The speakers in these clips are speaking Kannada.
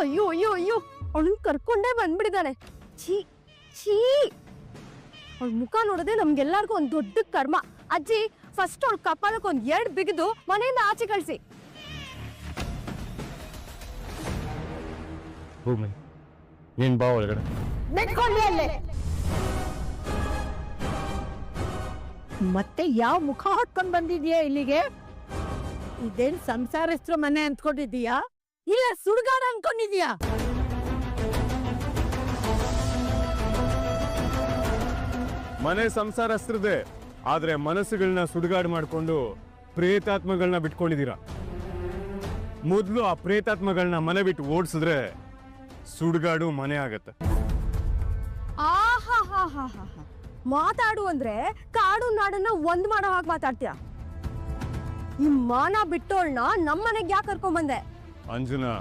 ಅಯ್ಯೋ ಅಯ್ಯೋ ಅಯ್ಯೋ ಅವಳನ್ನ ಕರ್ಕೊಂಡೇ ಬಂದ್ಬಿಡಿದಾಳೆ ಛೀ ಛೀ. ಅವಳ ಮುಖ ನೋಡದೆ ನಮ್ಗೆಲ್ಲರಿಗೂ ಒಂದ್ ದೊಡ್ಡ ಕರ್ಮ. ಅಜ್ಜಿ ಫಸ್ಟ್ ಅವಳ ಕಪಾಲಕ್ಕೆ ಒಂದ್ ಎರಡ್ ಬಿಗಿದು ಮನೆಯಿಂದ ಆಚೆ ಕಳ್ಸಿ. ಭೂಮಿ ನೀನ್ ಬಾ ಒಳಗಡೆ. ಮತ್ತೆ ಯಾವ ಮುಖ ಹೊತ್ಕೊಂಡ್ ಬಂದಿದ್ಯಾ ಇಲ್ಲಿಗೆ? ಇದೇನ್ ಹೆಸರು ಮನೆ ಅಂದ್ಕೊಂಡಿದೀಯಾ ಇಲ್ಲ ಸುಡ್ಗಾಡ ಅನ್ಕೊಂಡಿದ್ಯಾ? ಮನೆ ಸಂಸಾರ ಅಸ್ತ್ರದೆ ಆದ್ರೆ ಮನಸ್ಸುಗಳನ್ನ ಸುಡುಗಾಡು ಮಾಡ್ಕೊಂಡು ಪ್ರೇತಾತ್ಮಗಳನ್ನ ಬಿಟ್ಕೊಂಡಿದ್ದೀರಾ ಮೊದ್ಲು ಆ ಪ್ರೇತಾತ್ಮಗಳನ್ನ ಮನೆ ಬಿಟ್ಟು ಓಡಿಸಿದ್ರೆ ಸುಡುಗಾಡು ಮನೆ ಆಗತ್ತೆ. ಮಾತಾಡು ಅಂದ್ರೆ ಕಾಡು ನಾಡನ್ನ ಒಂದ್ ಮಾಡೋ ಹಾಗೆ ಮಾತಾಡ್ತೀಯ? ಈ ಮಾನ ಬಿಟ್ಟೋಳ್ನ ನಮ್ಮನೆಗೆ ಯಾಕೆ ಕರ್ಕೊಂಬಂದೆ? ಅಂಜನಾ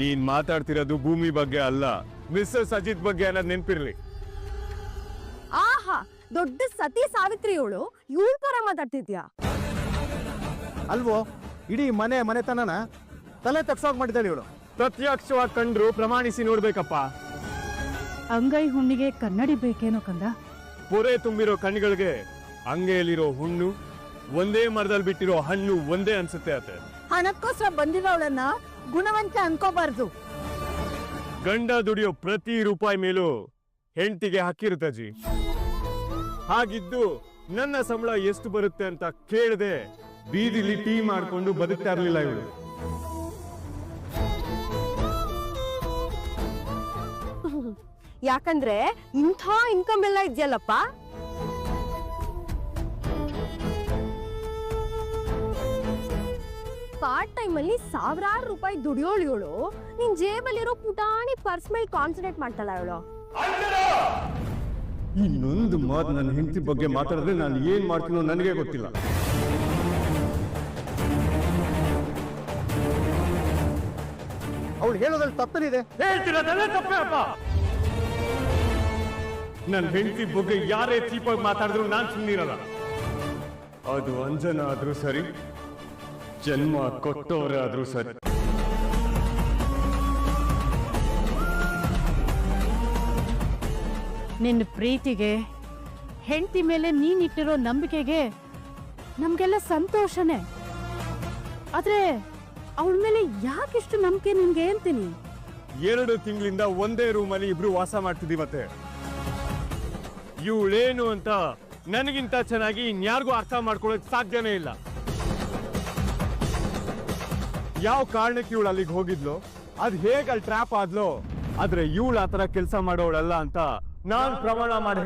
ನೀನ್ ಮಾತಾಡ್ತಿರೋದು ಭೂಮಿ ಬಗ್ಗೆ ಅಲ್ಲ. ಮಿಸ್ಸಸ್ ಅಜಿತ್ ಬಗ್ಗೆ ಅನ್ನೋದು ನೆನ್ಪಿರ್ಲಿ. ಆಹಾ ದೊಡ್ಡ ಸತಿ ಸಾವಿತ್ರಿ ಇವಳು. ಇವಳ ಪರ ಮಾತಾಡ್ತಿದ್ಯಾ? ಅಲ್ವೋ ಇಡೀ ಮನೆ ಮನೆತನನ ತಲೆ ತಪ್ಸೋಗ್ ಮಾಡಿದ್ದಾಳೆ ಇವಳು. ಪ್ರತ್ಯಕ್ಷವಾಗಿ ಕಂಡ್ರು ಪ್ರಮಾಣಿಸಿ ನೋಡ್ಬೇಕಪ್ಪ. ಅಂಗೈ ಹುಣ್ಣಿಗೆ ಕನ್ನಡಿ ಬೇಕೇನೋ ಕಂದ? ಪೊರೆ ತುಂಬಿರೋ ಕಣ್ಗಳಿಗೆ ಅಂಗೈಯಲ್ಲಿರೋ ಹುಣ್ಣು ಒಂದೇ ಮರದಲ್ಲಿ ಬಿಟ್ಟಿರೋ ಹಣ್ಣು ಒಂದೇ ಅನ್ಸುತ್ತೆ ಅತ್ತೆ. ಹಣಕ್ಕೋಸ್ಕರ ಬಂದಿರೋಳನ್ನ ಗುಣವಂತ ಅನ್ಕೋಬಾರ್ದು. ಗಂಡ ದುಡಿಯೋ ಪ್ರತಿ ರೂಪಾಯಿ ಮೇಲೂ ಹೆಂಡತಿಗೆ ಹಕ್ಕಿರುತ್ತೆ ಅಜ್ಜಿ. ಹಾಗಿದ್ದು ನನ್ನ ಸಂಬಳ ಎಷ್ಟು ಬರುತ್ತೆ ಅಂತ ಕೇಳದೆ ಬೀದಿಲಿ ಟೀ ಮಾಡ್ಕೊಂಡು ಬದುಕ್ತಾ ಇರ್ಲಿಲ್ಲ ಇವಳು. ಯಾಕಂದ್ರೆ ಇಂಥ ಇನ್ಕಮ್ ಎಲ್ಲ ಇದೆಯಲ್ಲಪ್ಪ? ಪಾರ್ಟ್ ಟೈಮ್ ಅಲ್ಲಿ ಸಾವಿರಾರು ರೂಪಾಯಿ ದುಡಿಯೋಳು ಇವಳು ನಿನ್ ಜೇಬಲ್ಲಿರೋ ಪುಟಾಣಿ ಪರ್ಸ್ ಮೇಲೆ ಕಾನ್ಸಂಟ್ರೇಟ್ ಮಾಡ್ತಾಳ ಇವಳು. ಇನ್ನೊಂದು ಮಾತು ನನ್ನ ಹೆಂಡತಿ ಬಗ್ಗೆ ಮಾತಾಡಿದ್ರೆ ನಾನು ಏನ್ ಮಾಡ್ತೀನೋ ನನಗೆ ಗೊತ್ತಿಲ್ಲ. ಅವಳು ಹೇಳೋದ್ರಲ್ಲಿ ತಪ್ಪನಿದೆ? ಹೇಳ್ತಿರೋದೆಲ್ಲ ತಪ್ಪೇ ಅಪ್ಪ. ನನ್ನ ಹೆಂಡತಿ ಬಗ್ಗೆ ಯಾರೇ ಚೀಪಾಗಿ ಮಾತಾಡಿದ್ರು ನಾನ್ ಸುಮ್ಮನಿರಲ್ಲ ಅದು ಅಂಜನ ಆದ್ರೂ ಸರಿ ಜನ್ಮ ಕೊಟ್ಟವರಾದ್ರೂ ಸರಿ. ನಿನ್ನ ಪ್ರೀತಿಗೆ ಹೆಂಡತಿ ಮೇಲೆ ನೀನಿಟ್ಟಿರೋ ನಂಬಿಕೆಗೆ ನಮ್ಗೆಲ್ಲ ಸಂತೋಷನೇ. ಆದ್ರೆ ಅವಳ ಮೇಲೆ ಯಾಕಿಷ್ಟು ನಂಬಿಕೆ ನಿನ್ಗೆ ಹೇಳ್ತೀನಿ ಎರಡು ತಿಂಗಳಿಂದ ಒಂದೇ ರೂಮಲ್ಲಿ ಇಬ್ರು ವಾಸ ಮಾಡ್ತಿದೀವತ್ತೆ ಇವಳೇನು ಅಂತ ನನಗಿಂತ ಚೆನ್ನಾಗಿ ಇನ್ಯಾರಿಗೂ ಅರ್ಥ ಮಾಡ್ಕೊಳ್ಳೋಕ್ ಸಾಧ್ಯನೇ ಇಲ್ಲ. ಯಾವ ಕಾರಣಕ್ಕೆ ಇವಳು ಅಲ್ಲಿಗೆ ಹೋಗಿದ್ಲು? ಅದ್ ಹೇಗೆ ಅಲ್ಲಿ ಟ್ರ್ಯಾಪ್ ಆದ್ಲು? ಆದ್ರೆ ಇವಳು ಆತರ ಕೆಲಸ ಮಾಡೋವಳಲ್ಲ ಅಂತ ನಾನ್ ಪ್ರಮಾಣ ಮಾಡಿ